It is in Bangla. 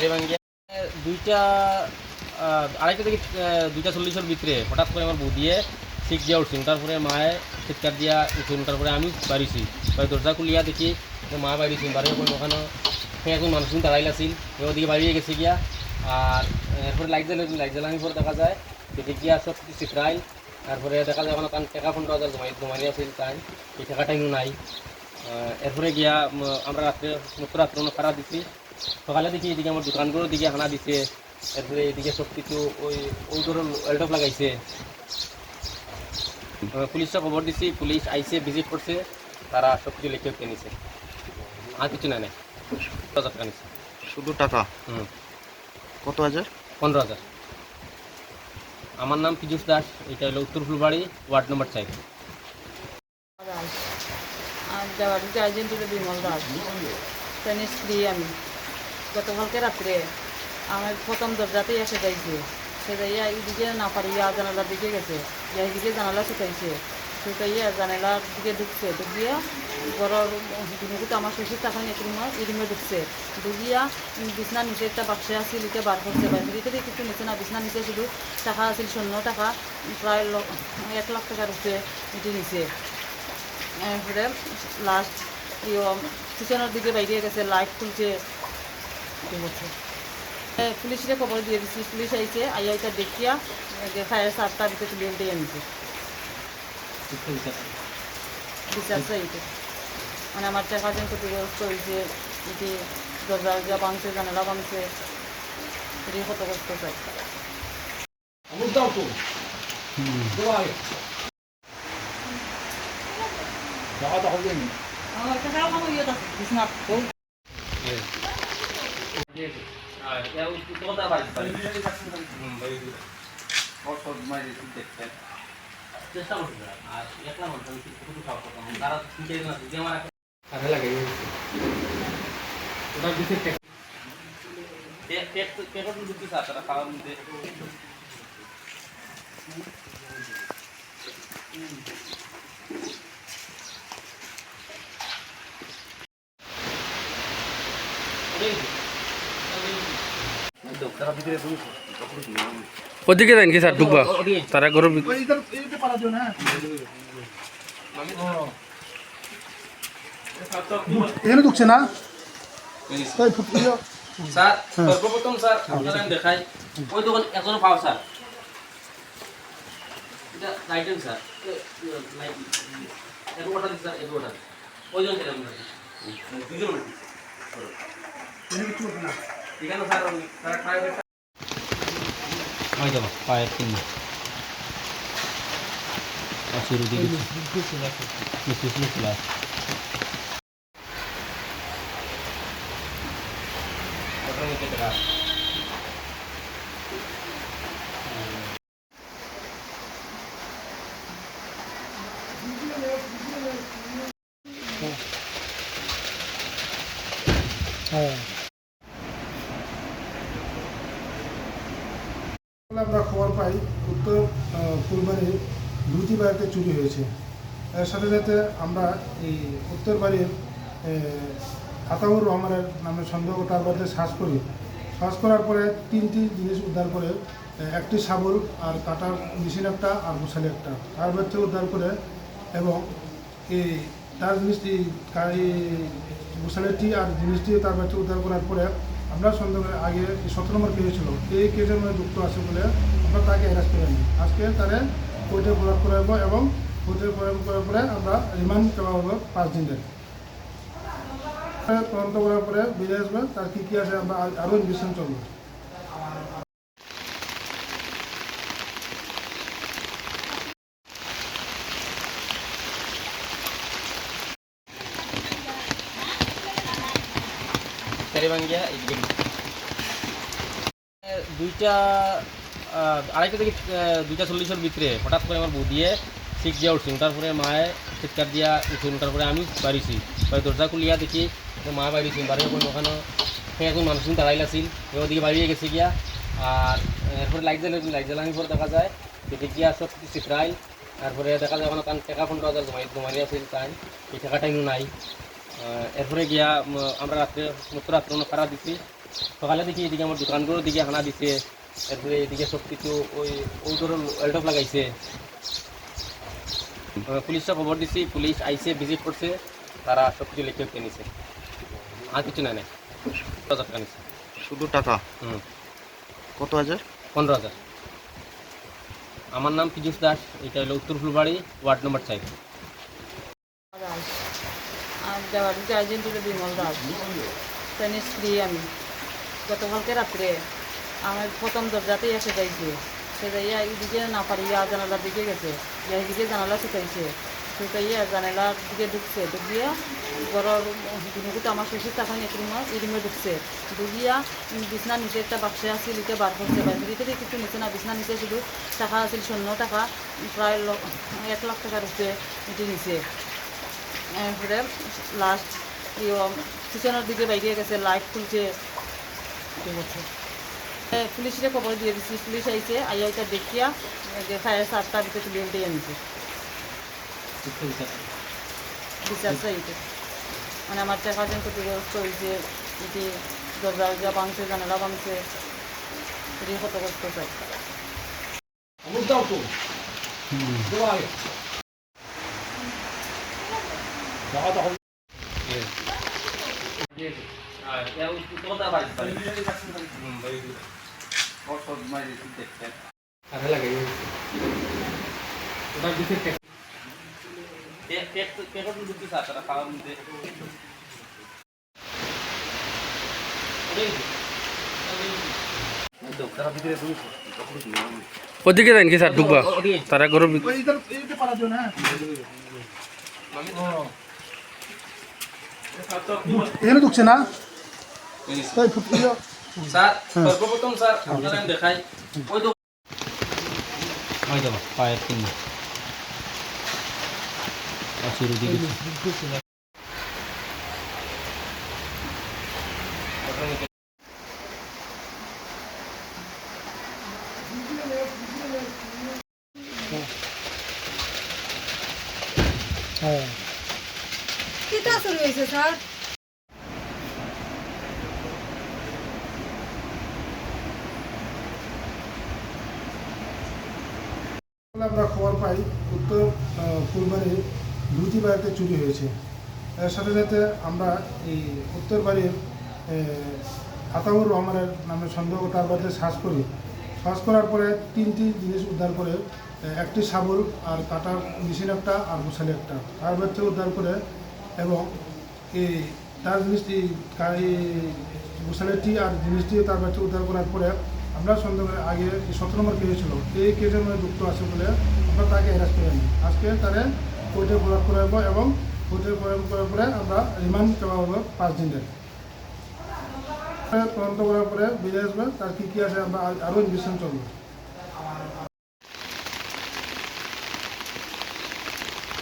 চারিভাঙ্গিয়া দুইটা আহ, আড়াইটা থেকে আহ, দুইটা চল্লিশের ভিতরে হঠাৎ করে আমার বউ দিয়ে ঠিক দিয়া উঠছিল। তারপরে মায়ে চিৎকার দিয়া উঠছিল। তারপরে আমি বাড়িছি বাড়ি দরজা খুলিয়া দেখি যে মা বাড়িছি বাড়ি ওখানে ওখানে সে এখন মানুষ দাঁড়াইল আছিল। সে ওদিকে বাড়িয়ে গেছে গিয়া। আর এরপরে লাইট জ্বালে লাইট জ্বালানোর পর দেখা যায় যে গিয়া সব কিছু চিত্রাইল তারপরে দেখা যায় ওখানে কারণ টাকা পনেরো হাজার জমাই জমাই আছিল তাই। এই টাকাটা ইনু নাই। আহ, এরপরে গিয়া উম, আমরা রাত্রে সমস্ত রাত্রে অনেক খারাপ দিচ্ছি সকালে দেখি এদিকে আমার দোকানগুলোর দিকে হানা দিছে এরপরে এদিকে সব কিছু ওই ওই ধরুন এলটপ লাগাইছে। পুলিশটা খবর দিছি পুলিশ আইসে ভিজিট করছে তারা সব কিছু লিখে উঠে নিছে আর কিছু নাই নাই। দশ টাকা নিছে শুধু টাকা? হুম কত হাজার পনেরো হাজার আমার নাম পীযুষ দাস এটা হলো উত্তর ফুলবাড়ি ওয়ার্ড নম্বর চার দাস আর দেওয়ারিতে এজেন্ট হলো বিমল দাস। তার স্ত্রী আমি। গতকালকে রাত্রে আমার প্রথম দরজাতেই এসে যাইছে সে যাইয়া এইদিকে না পারিয়া জানালার দিকে গেছে। এইদিকে জানালা শুকাইছে। শুকাইয়া জানালার দিকে ঢুকছে। ঢুকিয়া ঘরের দিনকুতো আমার শ্বশুর তখন এক রুমে এই রুমে ঢুকছে। ঢুকিয়া বিছনা নিচে একটা বাক্সে আছিল এটা বার করছে। বার করে থেকে কিছু নিচে না। বিছনা নিচে শুধু টাকা আছিল শূন্য টাকা, প্রায় এক লাখ টাকার উপরে এটি নিচে এরপরে লাস্ট কিচেনের দিকে বাইরে গেছে লাইট খুলছে। পুলিশকে খবর দিয়ে দিচ্ছি পুলিশ আইছে আইয়া এটা দেখিয়া ফায়ার সাতটা ভিতরে তুলে উঠে আনছে বিচার চাইতে মানে আমার টাকা যেন ক্ষতিগ্রস্ত হয়েছে এটি দরজা যা ভাঙছে জানালা ভাঙছে এটি কত চাই আমার ইয়ে আছে বিছনাথ চেষ্টা করছি আর একলা মানুষ আমি কিছু কিছু খাওয়া করতাম তারা তিনটে জন আছে যে আমার একটা কাজে লাগে ওটা দিতে পেট পেট পেটও দিতে স্যার তারা খাওয়ার মধ্যে ওদিকে যান কি স্যার ঢুকবা তারা গরম এখানে ঢুকছে না তাই ফুটলে স্যার সর্বপ্রথম স্যার আপনারা আমি দেখাই ওই দোকান এখনও পাও স্যার এটা লাইটেন স্যার লাইট এক ওটা দিন স্যার এক ওটা ওই জন এটা দুজন এখানে স্যার তারা প্রাইভেট ওই যাব পায়ের তিন শুরু দিকে মিস্ত্রি খোলা আমরা খবর পাই, উত্তর ফুলবাড়ির দুটি বাড়িতে চুরি হয়েছে। এর সাথে সাথে আমরা এই উত্তর বাড়ির আতাউর রহমানের নামে সন্দেহ তার মধ্যে শ্বাস করি। শ্বাস করার পরে তিনটি জিনিস উদ্ধার করে একটি শাবল আর কাটার মেশিন একটা আর মশালি একটা। তার মধ্যে উদ্ধার করে এবং এই তার জিনিসটি মশালিটি আর জিনিসটি তার মধ্যে উদ্ধার করার পরে আমরা সন্দেহ করি আগে সতেরো নম্বর কেস ছিল, এই কেসের মধ্যে যুক্ত আছে বলে আমরা তাকে অ্যারেস্ট করে নিই আজকে তারে কোর্টে প্রয়োগ করাব এবং কোর্টে প্রয়োগ করার পরে আমরা রিমান্ড দেওয়া হব পাঁচ দিনের তদন্ত করার পরে বেরিয়ে আসবে, তার কী কী আছে আমরা আর- আরও ইনভেস্টিগেশন চলবে। চারিভাঙ্গিয়া এদিকে দুইটা আহ, আড়াইটা থেকে আহ, দুইটা চল্লিশের ভিতরে হঠাৎ করে আমার বউ দিয়ে ঠিক দিয়া উঠছিল তারপরে মায়ে চিৎকার দিয়া উঠছিল তারপরে আমি বাড়িছি বাড়ি দরজা খুলিয়া দেখি যে মা বাড়িছি বাড়ি ওখানে ওখানে সে এখন মানুষ দাঁড়াইল আছিল সে ওদিকে বাড়িয়ে গেছে গিয়া আর এরপরে লাইট জ্বালে লাইট জ্বালানোর পর দেখা যায় যে গিয়া সব কিছু চিত্রাইল তারপরে দেখা যায় ওখানে কারণ টাকা পনেরো হাজার জমাই জমাই আছিল তাই এই টাকাটা ইনু নাই আহ, এরপরে গিয়া আমরা রাত্রে সমস্ত রাত্রে খারাপ দিচ্ছি সকালে দেখি এদিকে আমার দোকানগুলোর দিকে হানা দিছে। এরপরে এদিকে সব কিছু ওই ওই ধরুন ওয়েলটপ লাগাইছে। পুলিশটা খবর দিছি পুলিশ আইসে ভিজিট করছে। তারা সব কিছু লিখে উঠে নিছে। আর কিছু না নেই। টাকা নিছে। শুধু টাকা? হুম। কত হাজার? পনেরো হাজার। আমার নাম পীযুষ দাস এটা হলো উত্তর ফুলবাড়ি ওয়ার্ড নম্বর চাই দেওয়ালিতে আয়োজন তুলে বিমল দাস তাই স্ত্রী আমি। গতকালকে রাত্রে আমার প্রথম দরজাতেই এসে যাইছে। সে যাইয়া এইদিকে না পারিয়া জানালার দিকে গেছে। এইদিকে জানালা শুকাইছে। শুকাইয়া জানালার দিকে ঢুকছে। ঢুকিয়া ঘরের দিনকুতে আমার শ্বশুর তখন এক রুমে, এই রুমে ঢুকছে। ঢুকিয়া বিছনা নিচে একটা বাক্সে আসছিল লিখে বার করছে। করিতে দিয়ে কিছু নিচে না, বিছনা নিচে শুধু টাকা আছিল শূন্য টাকা। প্রায় এক লাখ টাকার উপরে নিচে। এরপরে লাস্ট কিচেনের দিকে বাইরে গেছে লাইট খুলছে হচ্ছে খবর দিয়ে দিচ্ছি পুলিশ আইছে আইয়া এটা দেখিয়া ফায়ার সাতটার ভিতরে তুলে উঠে আনছে। বিচার চাইতে মানে আমার টাকা যেন ক্ষতিগ্রস্ত হয়েছে এটি দরজা উজা ভাঙছে জানালা ভাঙছে। এটি ক্ষতগ্রস্ত চাই ওদিকে যান কি স্যার ঢুকবা? তারা ঘর এখানে ঢুকছে না তাই ফুটকি দাও। স্যার সর্বপ্রথম স্যার আপনারা আমি দেখাই ওই তো ওই দেবো পায়ের তিন শুরু দিকে কিতা আমরা খবর পাই, উত্তর ফুলবাড়ির দুটি বাড়িতে চুরি হয়েছে। এর সাথে সাথে আমরা এই উত্তর বাড়ির আতাউর রহমানের নামে সন্দেহ তার বাড়িতে শ্বাস করি। শ্বাস করার পরে তিনটি জিনিস উদ্ধার করে একটি সাবল আর কাটার মেশিন একটা আর মশালি একটা। তার বাড়িতে উদ্ধার করে এবং এই তার জিনিসটি কা- মশালিটি আর জিনিসটি তার বাড়িতে উদ্ধার করার পরে আমরা সন্দেহ আগে সতেরো নম্বর কেস ছিল। এই কেসের মধ্যে যুক্ত আছে বলে আমরা তাকে অ্যারেস্ট করে নিই। আজকে তারে কোর্টে প্রয়োগ করাবো এবং কোর্টে প্রয়োগ করার পরে আমরা রিমান্ড চাওয়া হবে পাঁচ দিনের তদন্ত করার পরে বেরিয়ে আসবে, তার কী কী আছে, আমরা আরও ইনভেস্টিগেশন চলবে।